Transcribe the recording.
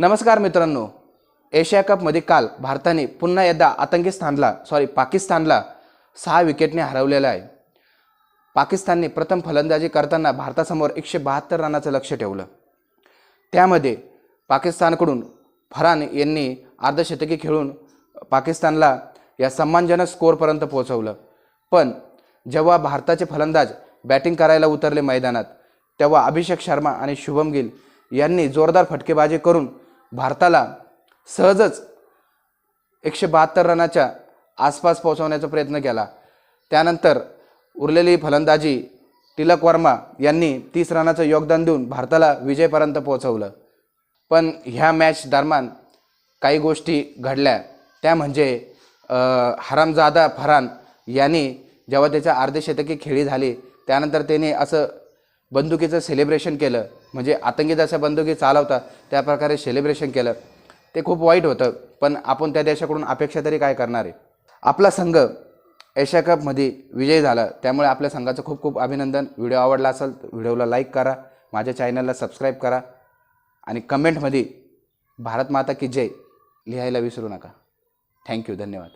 नमस्कार मित्रांनो एशिया कपमध्ये काल भारताने पुन्हा एकदा आतंकी स्थानला सॉरी पाकिस्तानला सहा विकेटने हरवलेलं आहे. पाकिस्तानने प्रथम फलंदाजी करताना भारतासमोर एकशे बहात्तर रनाचं लक्ष ठेवलं. त्यामध्ये पाकिस्तानकडून फरान यांनी अर्धशतकी खेळून पाकिस्तानला या सन्मानजनक स्कोअरपर्यंत पोहोचवलं. पण जेव्हा भारताचे फलंदाज बॅटिंग करायला उतरले मैदानात तेव्हा अभिषेक शर्मा आणि शुभम गिल यांनी जोरदार फटकेबाजी करून भारताला सहजच एकशे बहात्तर रनाच्या आसपास पोहोचवण्याचा प्रयत्न केला. त्यानंतर उरलेली फलंदाजी तिलक वर्मा यांनी तीस रनाचं योगदान देऊन भारताला विजयपर्यंत पोहोचवलं. पण ह्या मॅच दरम्यान काही गोष्टी घडल्या. त्या म्हणजे हरामजादा फरान यांनी जेव्हा त्याच्या अर्धशतकी खेळी झाली त्यानंतर त्याने असं बंदुकीचं सेलिब्रेशन केलं. म्हणजे आतंकी जसं बंदुकी चालवतात त्या प्रकारे सेलिब्रेशन केलं. ते खूप वाईट होतं. पण आपण त्या देशाकडून अपेक्षा तरी काय करणार आहे? आपला संघ एशिया कपमध्ये विजयी झाला. त्यामुळे आपल्या संघाचं खूप खूप अभिनंदन. व्हिडिओ आवडला असेल तर व्हिडिओला लाईक करा. माझ्या चॅनलला सबस्क्राईब करा. आणि कमेंटमध्ये भारत माता की जय लिहायला विसरू नका. थँक्यू धन्यवाद.